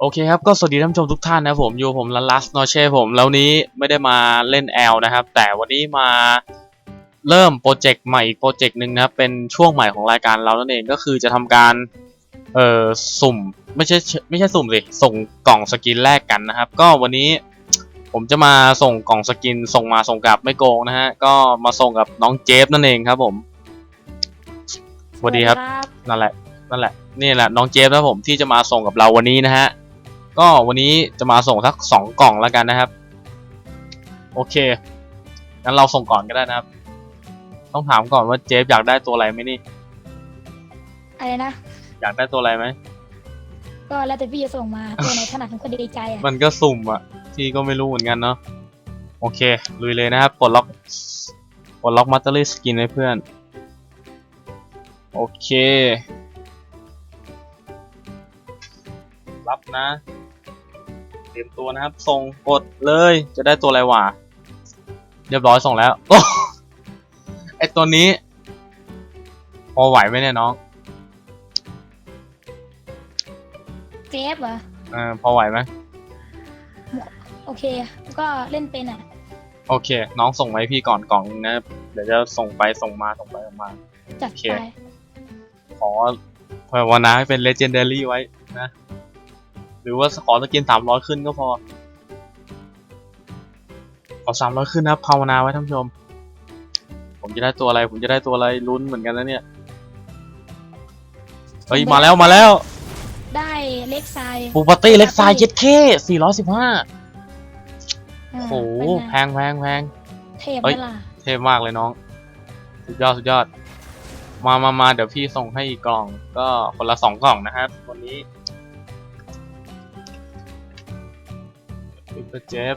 โอเคครับ ก็สวัสดีท่านผู้ชมทุกท่านนะครับผมอยู่ผมลันลัสโนเช่ผม แล้วนี้ไม่ได้มาเล่นแอลนะครับ แต่วันนี้มาเริ่มโปรเจกต์ใหม่อีกโปรเจกต์หนึ่งนะครับ เป็นช่วงใหม่ของรายการเรานั่นเองก็คือจะทำการเอ่อสุ่มไม่ใช่ไม่ใช่สุ่มสิส่งกล่องสกินแลกกันนะครับ ก็วันนี้ผมจะมาส่งกล่องสกิน ส่งมาส่งกลับไม่โกงนะฮะก็มาส่งกับน้องเจฟนั่นเองครับผมสวัสดีครับนั่นแหละนั่นแหละนี่แหละน้องเจฟนะผมที่จะมาส่งกับเราวันนี้นะฮะ ก็วันนี้จะมาส่งสักสองกล่องแล้วกันนะครับ โอเคงั้นเราส่งก่อนก็ได้นะครับ ต้องถามก่อนว่าเจฟอยากได้ตัวอะไรไหมนี่ อะไรนะ อยากได้ตัวอะไรไหม ก็แล้วแต่พี่จะส่งมาตัวไหนถนัดผมก็ดีใจอะมันก็สุ่มอะที่ก็ไม่รู้เหมือนกันเนาะโอเคลุยเลยนะครับปลดล็อกปลดล็อกมัตเตอรี่สกินให้เพื่อน โอเค รับนะ เตรียมตัวนะครับ ส่งกดเลย จะได้ตัวอะไรวะเรียบร้อยส่งแล้วโอ้ไอตัวนี้ พอไหวไหมเนี่ยน้องเจฟเหรอเออพอไหวไหมโอเค ก็เล่นเป็นอะ โอเค น้องส่งไว้พี่ก่อนกล่องนึงนะครับเดี๋ยวจะส่งไปส่งมาส่งไปส่งมา จัดโอเค ไป ขอภาวนาให้เป็น legendary ไว้นะ หรือว่าขอสกินสามร้อยขึ้นก็พอ ขอสามร้อยขึ้นนะครับภาวนาไว้ท่านผู้ชม ผมจะได้ตัวอะไร ผมจะได้ตัวอะไรลุ้นเหมือนกันนะเนี่ย เฮ้ย มาแล้วมาแล้ว ได้เล็กไซด์ปูปาร์ตี้เล็กไซเจ็ดเคสี่ร้อยสิบห้าอ่าโอ้โหเป็นแพไงงแพงแพงเทพเอ้ยไหมล่ะเท่มากเลยน้อง สุดยอดสุดยอด มามามาเดี๋ยวพี่ส่งให้อีกกล่อง ก็คนละสองกล่องนะครับวันนี้ พิเจฟ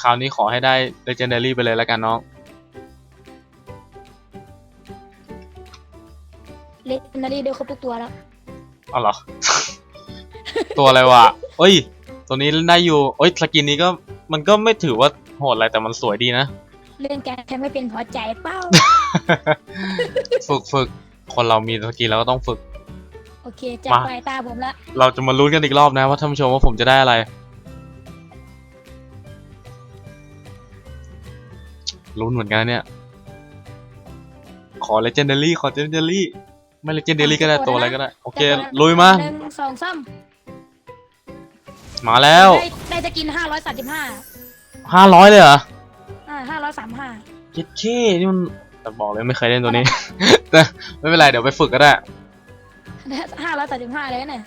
คราวนี้ขอให้ได้ legendary ไปเลยแล้วกันน้องเล็กนารีได้ครบทุกตัวแล้ว เอาเหรอ ตัวอะไรวะเอ้ย ตัวนี้ได้อยู่เอ้ยสกินนี้ก็มันก็ไม่ถือว่าโหดอะไรแต่มันสวยดีนะ เล่นแกแค่ไม่เป็นพอใจเป้า ฝึกฝึกคนเรามีสกินแล้วก็ต้องฝึก โอเคจัดมา ไปตาผมละ เราจะมาลุ้นกันอีกรอบนะว่าท่านผู้ชมว่าผมจะได้อะไร ลุ้นเหมือนกันนะเนี่ย ขอ legendary ขอ legendary ไม่ legendary ก็ได้ตัวอะไรก็ได้ โอเคจัดไปลุยมา หนึ่งสองสามมาแล้วได้ได้จะกินห้าร้อยสามสิบห้าห้าร้อยเลยเหรอ อ่าห้าร้อยสามห้าเจ็ดเคนี่มันแต่บอกเลยไม่เคยเล่นตัวนี้ แต่ไม่เป็นไรเดี๋ยวไปฝึกก็ได้ห้าร้อยสามสิบห้าเลยเนี่ย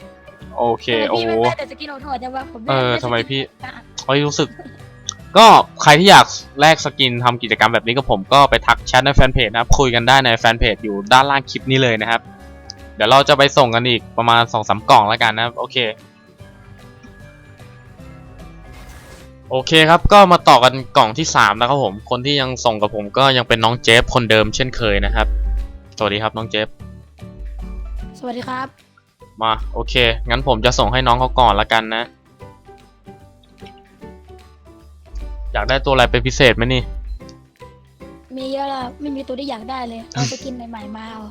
โอเค โอ้พี่โหไม่ได้แต่สกินโหดๆจังวะผมเออด้ทำไมพี่อะเฮ้ยรู้สึก ก็ใครที่อยากแลกสกินทำกิจกรรมแบบนี้กับผมก็ไปทักแชทในแฟนเพจนะครับ คุยกันได้ในแฟนเพจอยู่ด้านล่างคลิปนี้เลยนะครับ เดี๋ยวเราจะไปส่งกันอีกประมาณสองสามกล่องแล้วกันนะครับ โอเค โอเคครับก็มาต่อกันกล่องที่สามนะครับผม คนที่ยังส่งกับผมก็ยังเป็นน้องเจฟคนเดิมเช่นเคยนะครับ สวัสดีครับน้องเจฟ สวัสดีครับ มาโอเค งั้นผมจะส่งให้น้องเขาก่อนละกันนะ อยากได้ตัวอะไรเป็นพิเศษไหมนี่ มีเยอะแล้วไม่มีตัวที่อยากได้เลย เอาสกินใหม่ๆมาเอา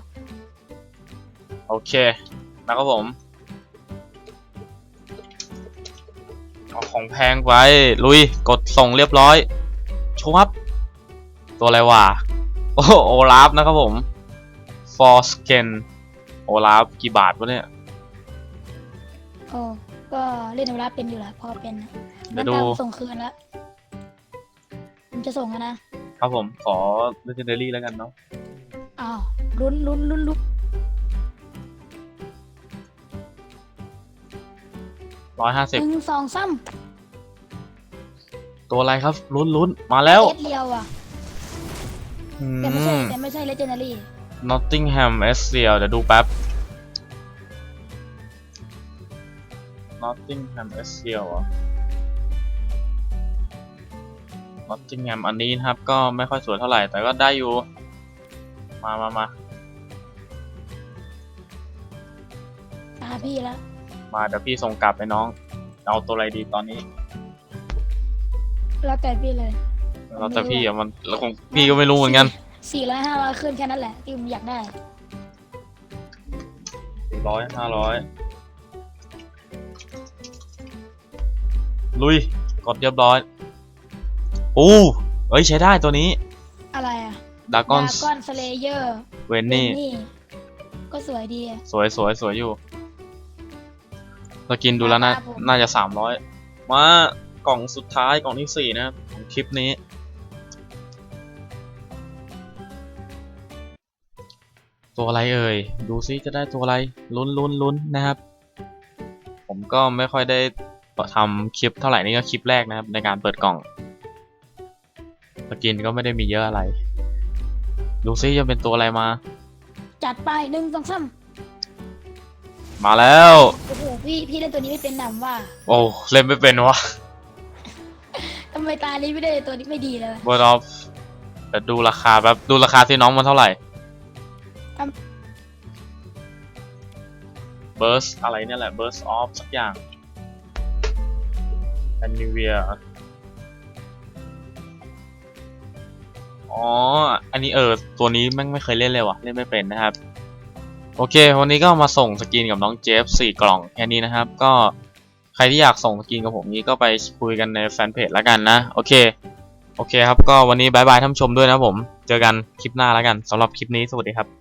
โอเค นะครับผม เอาของแพงไปลุย กดส่งเรียบร้อยชวับ ตัวอะไรวะ โอ้โอลาฟนะครับผม for skin โอลาฟกี่บาทวะเนี่ย โอ้ก็เล่นเวลาเป็นอยู่แหละพอเป็นนะเดี๋ยวดูงั้นตามส่งคืนแล้ว ผมจะส่งแล้วนะ ครับผมขอ legendary แล้วกันเนาะอ้าวลุ้นลุ้นลุ้นลุ้นร้อยห้าหสิบนึ่งสองสามตัวอะไรครับ ลุ้นลุ้นมาแล้วเอสเดียวอะอืแต่ไม่ใช่ม แต่ไม่ใช่เลเจนดารี่ Nottingham s c l เดี๋ยวดูแป๊บ Nottingham s c l เหรอ Nottingham อันนี้นะครับ ก็ไม่ค่อยสวยเท่าไหร่ แต่ก็ได้อยู่ มามามาตาพี่ละมาเดี๋ยวพี่ส่งกลับไปน้อง เอาตัวอะไรดีตอนนี้ แล้วแต่พี่เลย เราแต่พี่อะมันแล้วคงพี่ก็ไม่รู้เหมือนกันสี่ร้อยห้าร้อยขึ้นแค่นั้นแหละที่ผมอยากได้สี่ร้อยห้าร้อยลุย กดเรียบร้อย อู้เอ้ยใช้ได้ตัวนี้อะไรอะดากอนดากอนสเลเยอร์เวนนี่ ก็สวยดีอะสวยสวยสวยอยู่สกินดูแล้วน่าครับผมน่าจะสามร้อยมากล่องสุดท้ายกล่องที่สี่นะครับของคลิปนี้ ตัวอะไรเอ่ย ดูซิจะได้ตัวอะไรลุ้นลุ้นลุ้นนะครับ ผมก็ไม่ค่อยได้ทำคลิปเท่าไหร่นี่ก็คลิปแรกนะครับในการเปิดกล่อง สกินก็ไม่ได้มีเยอะอะไรดูซิจะเป็นตัวอะไรมา จัดไปหนึ่งสองสามมาแล้ว โอ้โหพี่พี่เล่นตัวนี้ไม่เป็นหนำว่า โอ้เล่นไม่เป็นวะทำไมตานี้ไม่ได้ตัวนี้ไม่ดีเลยเบอร์ออฟแต่ดูราคาแบบดูราคาที่น้องมันเท่าไหร่ครับเบิร์สอะไรเนี่ยแหละเบิร์สออฟสักอย่างแอนนิเวีย อ๋อ อันนี้เออ ตัวนี้แม่งไม่เคยเล่นเลยว่ะ เล่นไม่เป็นนะครับ โอเค วันนี้ก็มาส่งสกินกับน้องเจฟสี่กล่องแค่นี้นะครับ ก็ใครที่อยากส่งสกินกับผมนี้ก็ไปคุยกันในแฟนเพจแล้วกันนะ โอเค โอเคครับ ก็วันนี้บายบายท่านชมด้วยนะผม เจอกันคลิปหน้าแล้วกันสำหรับคลิปนี้สวัสดีครับ